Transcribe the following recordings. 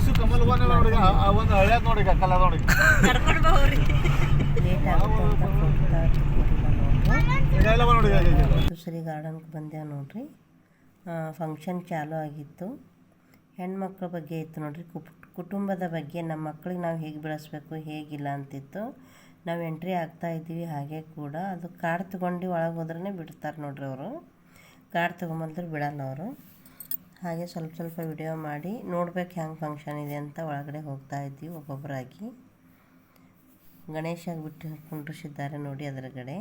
ಇಸು ಕಮಲ್ ನೋಡಿ. ಆ ಒಂದು ಹಳೆಯದು ನೋಡಿ ಕಲ್ಲ ನೋಡಿ. ಮಧುಶ್ರೀ ಗಾರ್ಡನ್ಗೆ ಬಂದೇವು ನೋಡ್ರಿ. ಫಂಕ್ಷನ್ ಚಾಲು ಆಗಿತ್ತು. ಹೆಣ್ಮಕ್ಳ ಬಗ್ಗೆ ಇತ್ತು ನೋಡ್ರಿ. ಕುಟುಂಬದ ಬಗ್ಗೆ ನಮ್ಮ ಮಕ್ಳಿಗೆ ನಾವು ಹೇಗೆ ಬೆಳೆಸ್ಬೇಕು ಹೇಗಿಲ್ಲ ಅಂತಿತ್ತು. ನಾವು ಎಂಟ್ರಿ ಆಗ್ತಾ ಇದ್ದೀವಿ ಹಾಗೆ ಕೂಡ. ಅದು ಕಾರ್ಡ್ ತೊಗೊಂಡು ಒಳಗೆ ಹೋದ್ರೇ ಬಿಡ್ತಾರೆ ನೋಡ್ರಿ ಅವರು. ಕಾರ್ಡ್ ತೊಗೊಂಬಂದ್ರೆ ಬಿಡಲ್ಲ ಅವರು. ಹಾಗೆ ಸ್ವಲ್ಪ ಸ್ವಲ್ಪ ವಿಡಿಯೋ ಮಾಡಿ, ನೋಡ್ಬೇಕು ಹೆಂಗೆ ಫಂಕ್ಷನ್ ಇದೆ ಅಂತ ಒಳಗಡೆ ಹೋಗ್ತಾ ಇದ್ವಿ ಒಬ್ಬೊಬ್ಬರಾಗಿ ಗಣೇಶ ಬಿಟ್ಟು ಕುಂಡ್ರಿಸಿದ್ದಾರೆ ನೋಡಿ ಅದರಗಡೆ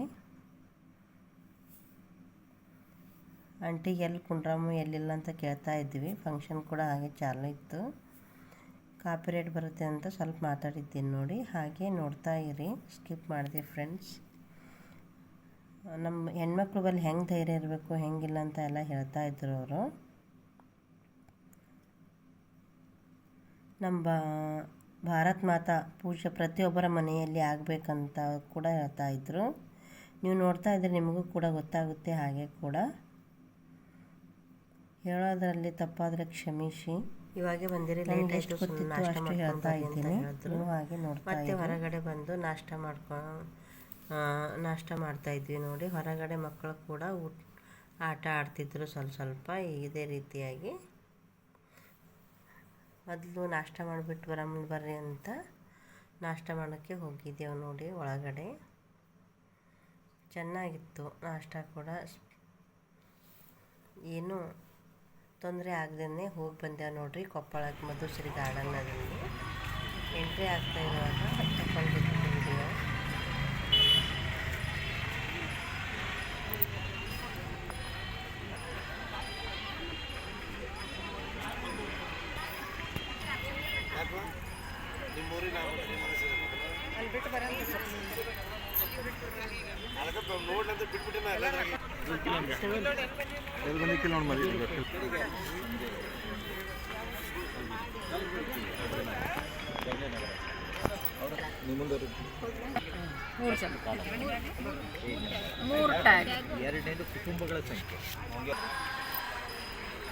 ಆಂಟಿಗೆ ಎಲ್ಲಿ ಕುಂಡ್ರಾಮು ಎಲ್ಲಿಲ್ಲ ಅಂತ ಕೇಳ್ತಾ ಇದ್ವಿ. ಫಂಕ್ಷನ್ ಕೂಡ ಹಾಗೆ ಚಾಲು ಇತ್ತು. ಕಾಪಿ ರೇಟ್ ಬರುತ್ತೆ ಅಂತ ಸ್ವಲ್ಪ ಮಾತಾಡಿದ್ದೀನಿ ನೋಡಿ. ಹಾಗೆ ನೋಡ್ತಾ ಇರಿ. ಸ್ಕಿಪ್ ಮಾಡಿದೆ ಫ್ರೆಂಡ್ಸ್ ನಮ್ಮ ಹೆಣ್ಮಕ್ಳು ಬಲ್ಲಿ ಹೆಂಗೆ ಧೈರ್ಯ ಇರಬೇಕು, ಹೆಂಗಿಲ್ಲ ಅಂತ ಎಲ್ಲ ಹೇಳ್ತಾ ಇದ್ರು ಅವರು. ನಮ್ಮ ಭಾರತ್ ಮಾತಾ ಪೂಜೆ ಪ್ರತಿಯೊಬ್ಬರ ಮನೆಯಲ್ಲಿ ಆಗಬೇಕಂತ ಕೂಡ ಹೇಳ್ತಾ ಇದ್ದರು ನೀವು ನೋಡ್ತಾ ಇದ್ರೆ ನಿಮಗೂ ಕೂಡ ಗೊತ್ತಾಗುತ್ತೆ ಹಾಗೆ ಕೂಡ. ಹೇಳೋದ್ರಲ್ಲಿ ತಪ್ಪಾದರೆ ಕ್ಷಮಿಸಿ. ಇವಾಗೆ ಬಂದಿರಿ ಲೇಟ್ ಎಷ್ಟು ಗೊತ್ತಿತ್ತು ಅಷ್ಟು ಹೇಳ್ತಾ ಇದ್ದೀನಿ. ನೀವು ಹಾಗೆ ನೋಡ್ತಾ ಮತ್ತೆ ಹೊರಗಡೆ ಬಂದು ನಾಷ್ಟ ಮಾಡ್ಕೊಂಡು ನಾಷ್ಟ ಮಾಡ್ತಾ ಇದ್ವಿ ನೋಡಿ. ಹೊರಗಡೆ ಮಕ್ಕಳು ಕೂಡ ಊಟ ಆಟ ಆಡ್ತಿದ್ರು ಸ್ವಲ್ಪ ಸ್ವಲ್ಪ ಇದೇ ರೀತಿಯಾಗಿ. ಮೊದಲು ನಾಷ್ಟ ಮಾಡಿಬಿಟ್ಟು ಬರಮ್ಮ ಬರ್ರಿ ಅಂತ ನಾಷ್ಟ ಮಾಡೋಕ್ಕೆ ಹೋಗಿದ್ದೆವು ನೋಡಿ ಒಳಗಡೆ. ಚೆನ್ನಾಗಿತ್ತು ನಾಷ್ಟ ಕೂಡ. ಏನು ತೊಂದರೆ ಆಗದೇ ಹೋಗಿ ಬಂದೆವು ನೋಡಿರಿ ಕೊಪ್ಪಳಕ್ಕೆ ಮಧುಶ್ರೀ ಗಾರ್ಡನ್ನಲ್ಲಿ ಎಂಟ್ರಿ ಆಗ್ತಾ ಇರುವಾಗ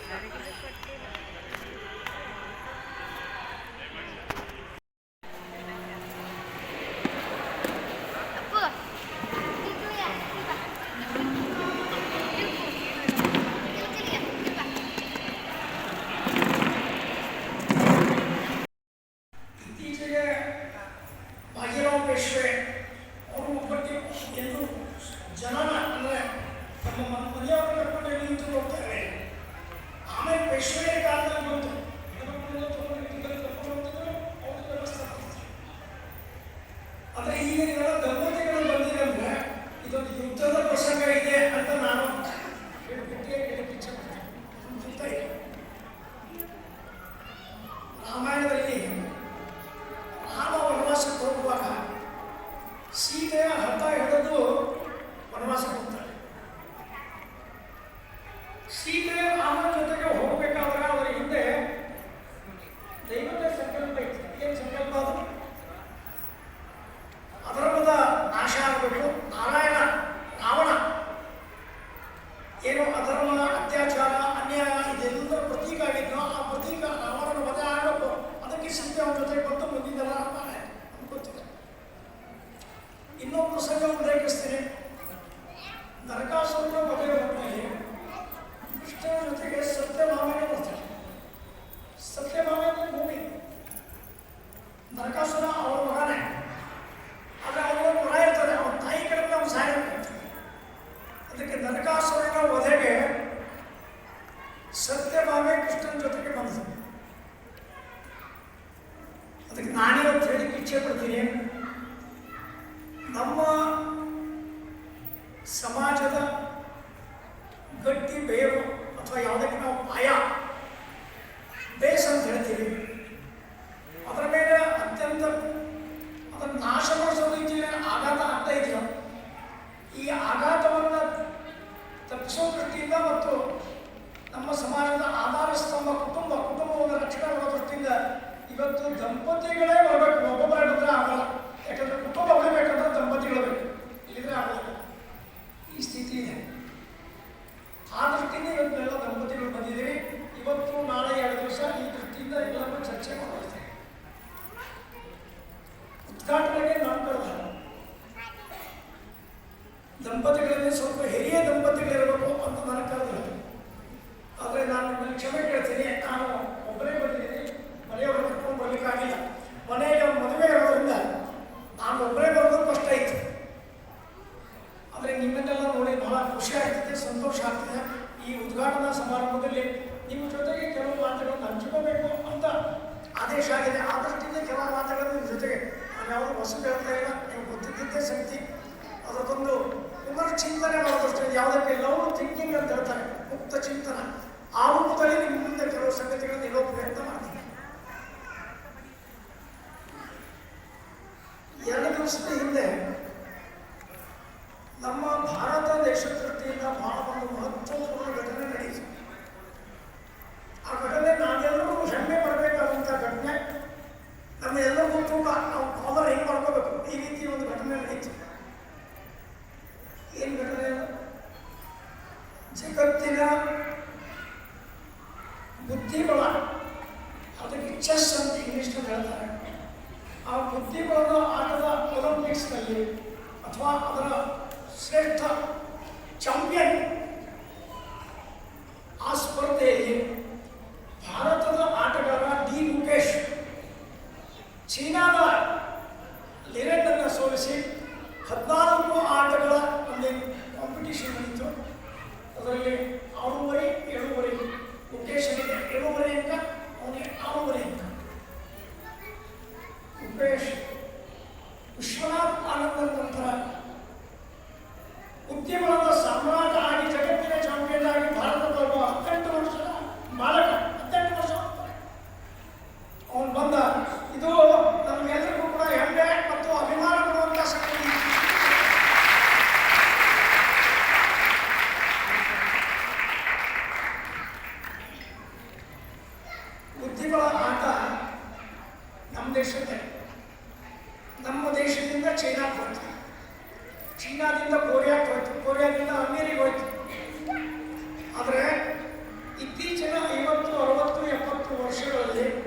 Thank you. ನಮ್ಮ ನಮ್ಮ ದೇಶದಿಂದ ಚೈನಾಕ್ಕೆ ಹೋಯ್ತು ಚೀನಾದಿಂದ ಕೊರಿಯಾಕ್ಕೆ ಹೋಯ್ತು ಕೊರಿಯಾದಿಂದ ಅಮೇರಿಕೆ ಹೋಯ್ತು. ಆದರೆ ಇತ್ತೀಚಿನ ಐವತ್ತು, ಅರವತ್ತು, ಎಪ್ಪತ್ತು ವರ್ಷಗಳಲ್ಲಿ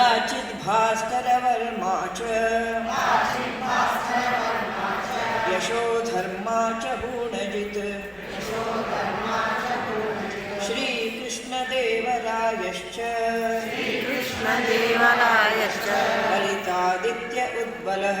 कदाचिद्भास्करवर्मा च यशो धर्मा च गूणजित्। श्रीकृष्णदेवरायश्च। श्रीकृष्णदेवरायश्च। ललितादित्य उद्बलः।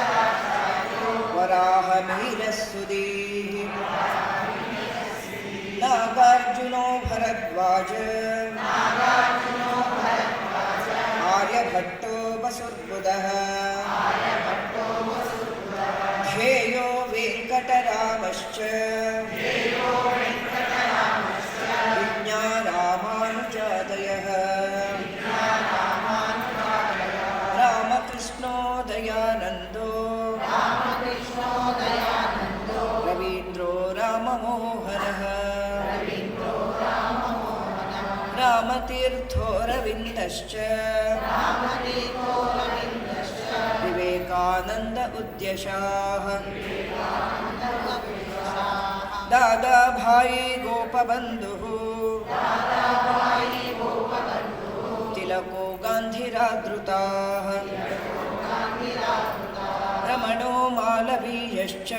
वराहमीरस्सुदीः नागार्जुनो भरद्वाज आर्यभट्टो वसुर्बुधः श्रेयो वेङ्कटरामश्च रामतीर्थोरविन्दश्च। विवेकानन्द उद्यशाः। दादाभाई गोपबन्धुः। तिलको गान्धिरादृताः रमणो मालवीयश्च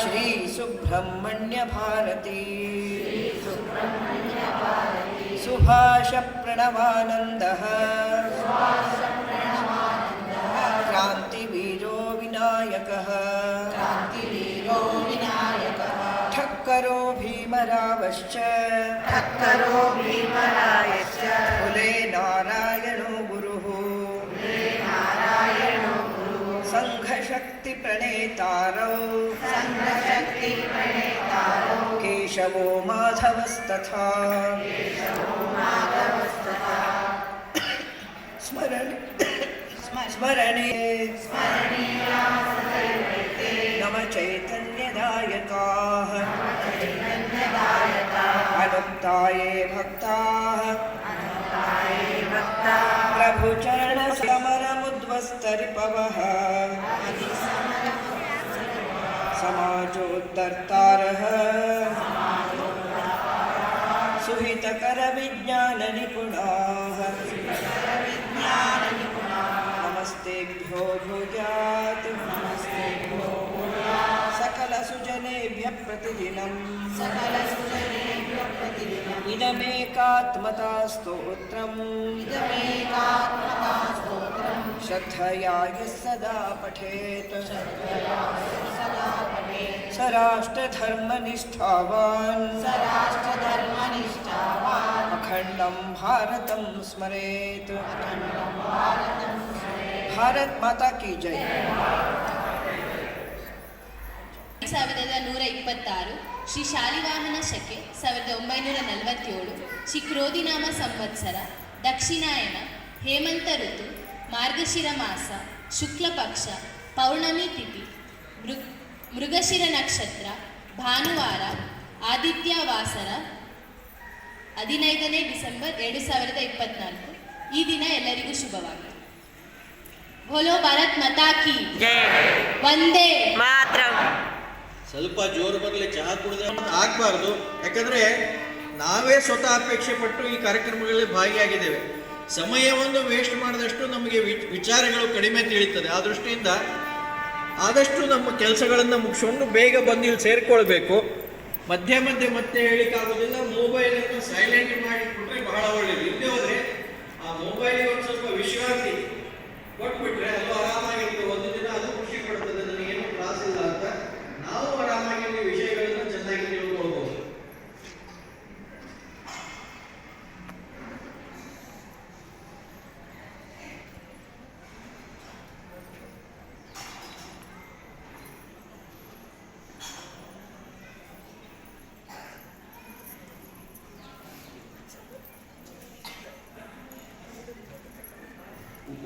श्रीसुब्रह्मण्यभारती। सुभाषप्रणवानन्दः क्रान्तिवीरो विनायकः। ठक्करो भीमरावश्च। ठक्करो भीमरायश्च। कुले नारायणो गुरुः। सङ्घशक्तिप्रणेतारौ केशवो माधवस्तथा। स्मरणे स्मरणे नवचैतन्यदायकाः अनुक्ताये भक्ताः। प्रभुचरणसमरमुद्वस्तरिपवः। समाजोद्धर्तारः सुहितकरविज्ञाननिपुणाः। नमस्तेभ्यो भुजात् सकलसुजनेभ्यः प्रतिदिनम् इदमेकात्मता स्तोत्रम् श्रद्धया यः सदा पठेत्। स राष्ट्रधर्मनिष्ठावान् अखण्डं भारतं स्मरेत् भारत माता की जय ಸಾವಿರದ ನೂರ ಇಪ್ಪತ್ತಾರು ಶ್ರೀ ಶಾಲಿವಾಹನ ಶಕೆ ಸಾವಿರದ ಒಂಬೈನೂರ ನಲವತ್ತೇಳು ಶ್ರೀ ಕ್ರೋಧಿನಾಮ ಸಂವತ್ಸರ ದಕ್ಷಿಣಾಯನ ಹೇಮಂತ ಋತು ಮಾರ್ಗಶಿರ ಮಾಸ ಶುಕ್ಲ ಪಕ್ಷ ಪೌರ್ಣಮಿ ತಿಥಿ ಮೃಗ್ ಮೃಗಶಿರ ನಕ್ಷತ್ರ ಭಾನುವಾರ ಆದಿತ್ಯ ವಾಸರ ಹದಿನೈದನೇ ಡಿಸೆಂಬರ್ ಎರಡು ಸಾವಿರದ ಇಪ್ಪತ್ನಾಲ್ಕು. ಈ ದಿನ ಎಲ್ಲರಿಗೂ ಶುಭವಾಗಿದೆ ಭೋಲೋ ಭಾರತ್ ಮತಾಕಿ ಒಂದೇ ಮಾತ್ರ ಸ್ವಲ್ಪ ಜೋರು ಬರಲಿ ಚಹಾ ಕುಡಿದ ಆಗಬಾರ್ದು. ಯಾಕಂದ್ರೆ ನಾವೇ ಸ್ವತಃ ಅಪೇಕ್ಷೆ ಪಟ್ಟು ಈ ಕಾರ್ಯಕ್ರಮಗಳಲ್ಲಿ ಭಾಗಿಯಾಗಿದ್ದೇವೆ. ಸಮಯವನ್ನು ವೇಸ್ಟ್ ಮಾಡಿದಷ್ಟು ನಮಗೆ ವಿ- ವಿಚಾರಗಳು ಕಡಿಮೆ ತಿಳಿತದೆ ಆ ದೃಷ್ಟಿಯಿಂದ ಆದಷ್ಟು ನಮ್ಮ ಕೆಲಸಗಳನ್ನು ಮುಗಿಸ್ಕೊಂಡು ಬೇಗ ಬಂದು ಇಲ್ಲಿ ಸೇರಿಕೊಳ್ಬೇಕು. ಮಧ್ಯೆ ಮಧ್ಯೆ ಮತ್ತೆ ಹೇಳಿಕ್ಕಾಗೋದಿಲ್ಲ ಮೊಬೈಲನ್ನು ಸೈಲೆಂಟ್ ಮಾಡಿ ಕೊಟ್ಟರೆ ಬಹಳ ಒಳ್ಳೆಯದು ಇಲ್ಲದೆ ಹೋದರೆ ಆ ಮೊಬೈಲಿಗೆ ಒಂದು ಸ್ವಲ್ಪ ವಿಶ್ರಾಂತಿ ಕೊಟ್ಬಿಟ್ರೆ ಅದು ಆರಾಮಾಗಿರ್ತದೆ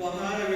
我们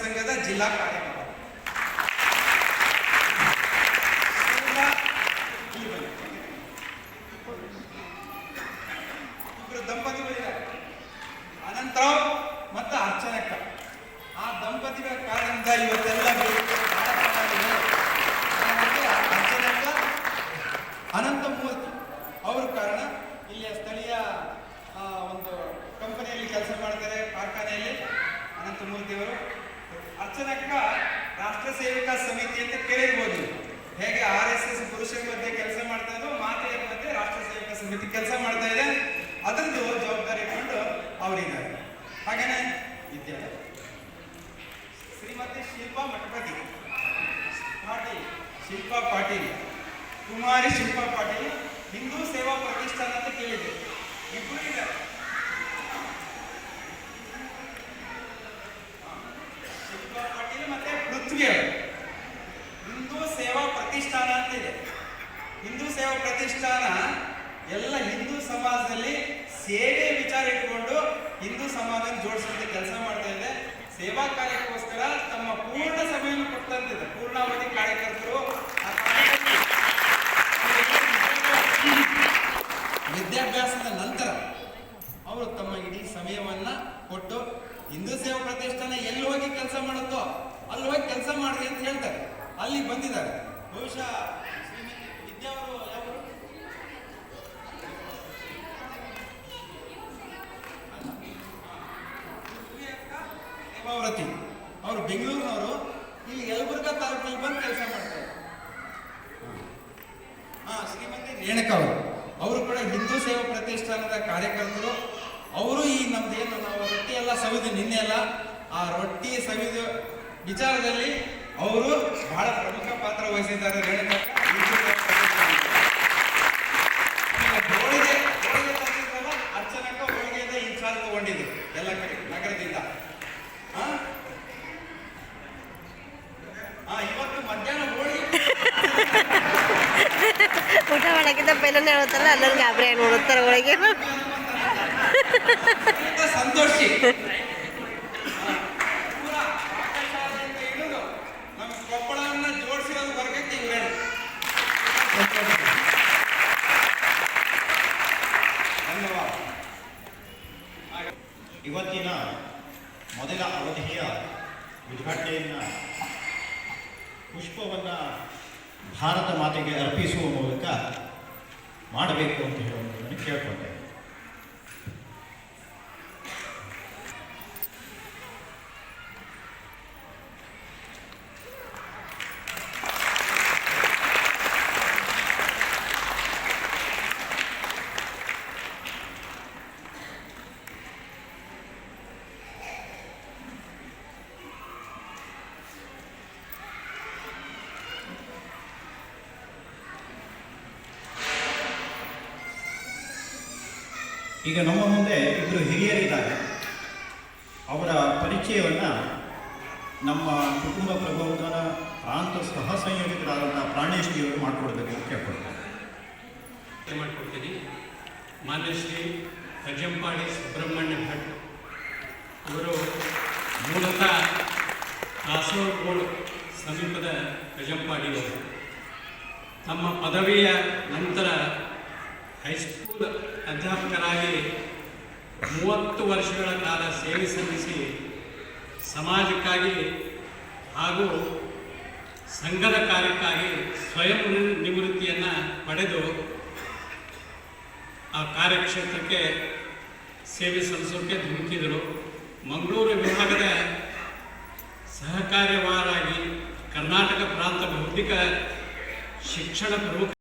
ಸಂಘದ ಜಿಲ್ಲಾ ಕಾರ್ಯಕ್ರಮ ಹಾಗೇನೆ ವಿದ್ಯಾಲಯ ಶ್ರೀಮತಿ ಶಿಲ್ಪಾ ಮಠಪತಿ ಪಾಟೀಲ್ ಶಿಲ್ಪಾ ಪಾಟೀಲ್, ಕುಮಾರಿ ಶಿಲ್ಪಾ ಪಾಟೀಲ್, ಹಿಂದೂ ಸೇವಾ ಪ್ರತಿಷ್ಠಾನ ಅಂತ ಕೇಳಿದೆ ಇಬ್ಬರು ಇದ್ದಾರೆ. ಶಿಲ್ಪಾ ಪಾಟೀಲ್ ಮತ್ತೆ ಪೃಥ್ವಿ ಹಿಂದೂ ಸೇವಾ ಪ್ರತಿಷ್ಠಾನ ಅಂತ ಇದೆ. ಹಿಂದೂ ಸೇವಾ ಪ್ರತಿಷ್ಠಾನ ಎಲ್ಲ ಹಿಂದೂ ಸಮಾಜದಲ್ಲಿ ಸೇವೆ ವಿಚಾರ ಇಟ್ಕೊಂಡು ಹಿಂದೂ ಸಮಾಜ ಜೋಡಿಸುವಂತ ಕೆಲಸ ಮಾಡ್ತಾ ಇದೆ. ಸೇವಾ ಕಾರ್ಯಕ್ಕೋಸ್ಕರ ತಮ್ಮ ಪೂರ್ಣ ಸಮಯವನ್ನು ಕೊಟ್ಟಂತಿದೆ ಪೂರ್ಣಾವಧಿ ಕಾರ್ಯಕರ್ತರು ವಿದ್ಯಾಭ್ಯಾಸದ ನಂತರ ಅವರು ತಮ್ಮ ಇಡೀ ಸಮಯವನ್ನ ಕೊಟ್ಟು ಹಿಂದೂ ಸೇವಾ ಪ್ರತಿಷ್ಠಾನ ಎಲ್ಲಿ ಹೋಗಿ ಕೆಲಸ ಮಾಡುತ್ತೋ ಅಲ್ಲಿ ಹೋಗಿ ಕೆಲಸ ಮಾಡ್ರಿ ಅಂತ ಹೇಳ್ತಾರೆ. ಅಲ್ಲಿ ಬಂದಿದ್ದಾರೆ. ಬಹುಶಃ ವಿದ್ಯಾವರು ವಿದ್ಯಾ ಯಾವರು ಅವರು ಬೆಂಗಳೂರಿನವರು ಇಲ್ಲಿ ಯಲಬುರ್ಗ ತಾಲೂಕಿನಲ್ಲಿ ಬಂದು ಕೆಲಸ ಮಾಡ್ತಾರೆ. ಹಾ ಶ್ರೀಮತಿ ರೇಣುಕಾ ಅವರು? ಅವರು ಕೂಡ ಹಿಂದೂ ಸೇವಾ ಪ್ರತಿಷ್ಠಾನದ ಕಾರ್ಯಕರ್ತರು. ಅವರು ಈ ನಮ್ದೇನು ನಾವು ರೊಟ್ಟಿ ಎಲ್ಲ ಸವಿದು ನಿನ್ನೆ ಎಲ್ಲ ಆ ರೊಟ್ಟಿ ಸವಿದ ವಿಚಾರದಲ್ಲಿ ಅವರು ಬಹಳ ಪ್ರಮುಖ ಪಾತ್ರ ವಹಿಸಿದ್ದಾರೆ. ರೇಣುಕಕ್ಕ. ಮಾಡೋಕ್ಕಿಂತ ಪೈಲನೆ ಹೇಳ್ತಾರಲ್ಲ ಎಲ್ಲರೂ ಗಾಬರಿ ಆಗಿ ನೋಡುತ್ತಾರೆ ಒಳಗೆ. ಸಂತೋಷಿ. ಇವತ್ತಿನ ಮೊದಲ ಅವಧಿಯ ಉದ್ಘಾಟನೆಯನ್ನು ಪುಷ್ಪವನ್ನು ಭಾರತ ಮಾತೆಗೆ ಅರ್ಪಿಸುವ ಮೂಲಕ ಮಾಡಬೇಕು ಅಂತ ಹೇಳುವಂಥದ್ದನ್ನು ಕೇಳ್ಕೊಳ್ತೇನೆ ಈಗ ನಮ್ಮ ಮುಂದೆ ಇಬ್ಬರು ಹಿರಿಯರಿದ್ದಾರೆ. ಅವರ ಪರಿಚಯವನ್ನು ನಮ್ಮ ಕುಟುಂಬ ಪ್ರಬೋಧನ ಪ್ರಾಂತ ಸಹ ಸಂಯೋಜಕರಾದಂಥ ಪ್ರಾಣೇಶ್ರೀಯವರು ಮಾಡಿಕೊಡ್ಬೇಕು ಅಂತ ಕೇಳ್ಕೊಳ್ತಾರೆ ಮಾಡಿಕೊಡ್ತೀನಿ? ಮಾನ್ಯ ಶ್ರೀ ಕಜಂಪಾಡಿ ಸುಬ್ರಹ್ಮಣ್ಯ ಭಟ್ ಇವರು ಮೂಲತಃ ಕಾಸರಗೋಡು ಸಮೀಪದ ಕಜಂಪಾಡಿಯವರು ತಮ್ಮ ಪದವಿಯ ನಂತರ ಹೈಸ್ಕೂಲ್ ಅಧ್ಯಾಪಕರಾಗಿ ಮೂವತ್ತು ವರ್ಷಗಳ ಕಾಲ ಸೇವೆ ಸಲ್ಲಿಸಿ ಸಮಾಜಕ್ಕಾಗಿ ಹಾಗೂ ಸಂಘದ ಕಾರ್ಯಕ್ಕಾಗಿ ಸ್ವಯಂ ನಿವೃತ್ತಿಯನ್ನು ಪಡೆದು ಆ ಕಾರ್ಯಕ್ಷೇತ್ರಕ್ಕೆ ಸೇವೆ ಸಲ್ಲಿಸೋಕ್ಕೆ ಧುಮುಕಿದರು. ಮಂಗಳೂರು ವಿಭಾಗದ ಸಹಕಾರ್ಯವಾರಾಗಿ ಕರ್ನಾಟಕ ಪ್ರಾಂತ ಬೌದ್ಧಿಕ ಶಿಕ್ಷಣ ಪ್ರಮುಖ